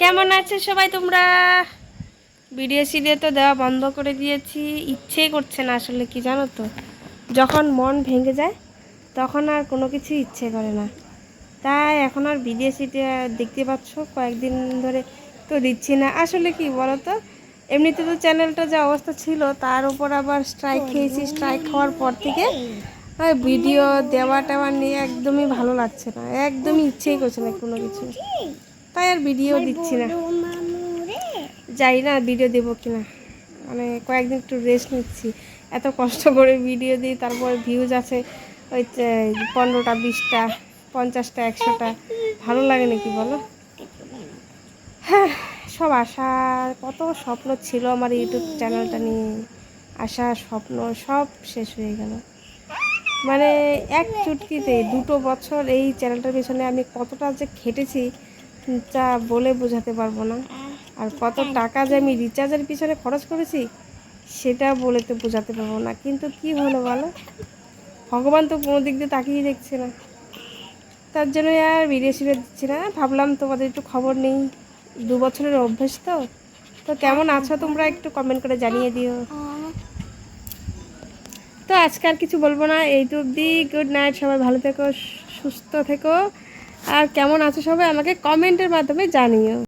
কেমন আছে সবাই তোমরা? ভিডিও সিডিও তো দেওয়া বন্ধ করে দিয়েছি। ইচ্ছেই করছে না আসলে, কি জানো তো? যখন মন ভেঙে যায়, তখন আর কোনো কিছু ইচ্ছে করে না। তাই এখন আর ভিডিও সিডিও দেখতে পাচ্ছ, কয়েকদিন ধরে তো দিচ্ছি না। আসলে কি বলো তো এমনিতে তো চ্যানেলটা যা অবস্থা ছিল, তার উপর আবার স্ট্রাইক খেয়েছি। স্ট্রাইক খাওয়ার পর থেকে ভিডিও দেওয়া টেওয়া নিয়ে একদমই ভালো লাগছে না। একদমই ইচ্ছেই করছে না কোনো কিছু। তাই আর ভিডিও দিচ্ছি না। যাই না ভিডিও দেবো কিনা। মানে কয়েকদিন একটু রেস্ট নিচ্ছি। এত কষ্ট করে ভিডিও দিই তারপর ভিউজ আছে ওই পনেরোটা বিশটা পঞ্চাশটা একশোটা। ভালো লাগে নাকি বলো? হ্যাঁ সব আশা কত স্বপ্ন ছিল আমার ইউটিউব চ্যানেলটা নিয়ে। আশা স্বপ্ন সব শেষ হয়ে গেল। মানে এক চুটকিতে দুটো বছর এই চ্যানেলটার পেছনে আমি কতটা যে খেটেছি যা বলে বোঝাতে পারব না। আর কত টাকা যে আমি রিচার্জের পিছনে খরচ করেছি সেটা বলে তো বোঝাতে পারব না। কিন্তু কি হলো বলো? ভগবান তো কোনো দিক দিয়ে তাকিয়ে দেখছে না। তার জন্য আর ভিডিও সিডিও দিচ্ছি না। ভাবলাম তোমাদের একটু খবর নেই। দু বছরের অভ্যেস তো। তো কেমন আছো তোমরা একটু কমেন্ট করে জানিয়ে দিও। তো আজকে আর কিছু বলব না। এই তো অবধি। গুড নাইট সবাই ভালো থেকো সুস্থ থেকো। আর কেমন আছো সবাই আমাকে কমেন্টের মাধ্যমে জানিও।